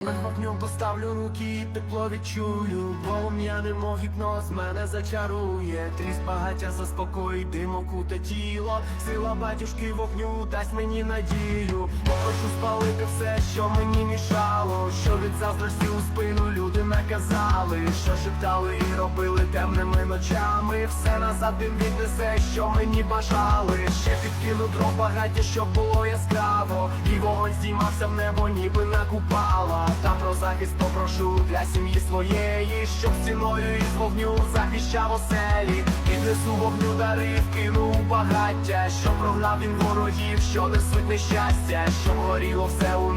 На вогню поставлю руки, тепло відчую. Полум'я немов гіпноз мене зачарує. Тріс багаття заспокоїть, дим окуте тіло. Сила батюшки вогню дасть мені надію. Попрошу спалити все, що мені мішало. Що від заздрості у спину люди наказали. Що шептали і робили темними ночами. Все назад він віднесе, що мені бажали. Ще підкину дров багаття, щоб було яскраво. І вогонь здіймався в небо, ніби на купала Та про захист попрошу для сім'ї своєї Щоб стіною із вогню захищав оселі. І Піднесу вогню дари, вкину у багаття. Щоб прогнав він ворогів, що несуть нещастя. Щоб горіло все у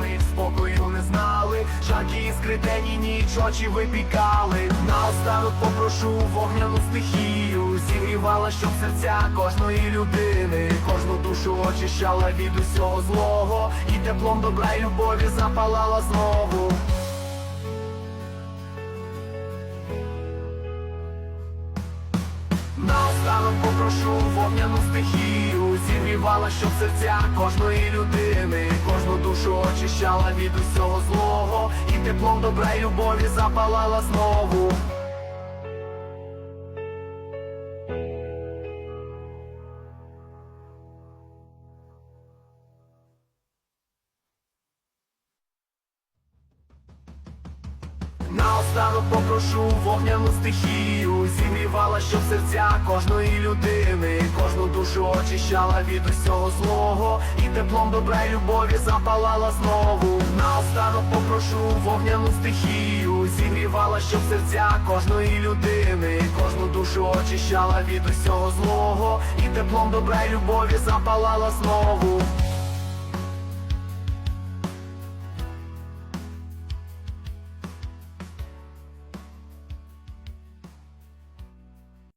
Жаркі іскри день і ніч очі випікали. Наостанок попрошу вогняну стихію. Зігрівала, щоб серця кожної людини. Кожну душу очищала від усього злого. І теплом добра й любові запалала знову. Наостанок попрошу вогняну стихію. Зігрівала, щоб серця кожної людини. Кожну душу очищала від усього злого теплом добра й любові запалала знову Наостанок попрошу вогняну стихію Зігрівала, щоб серця кожної людини Кожну душу очищала від усього злого. І теплом добра й любові запалала знову. Наостанок попрошу вогняну стихію Зігрівала, щоб серця кожної людини Кожну душу очищала від усього злого. І теплом добра й любові запалала знову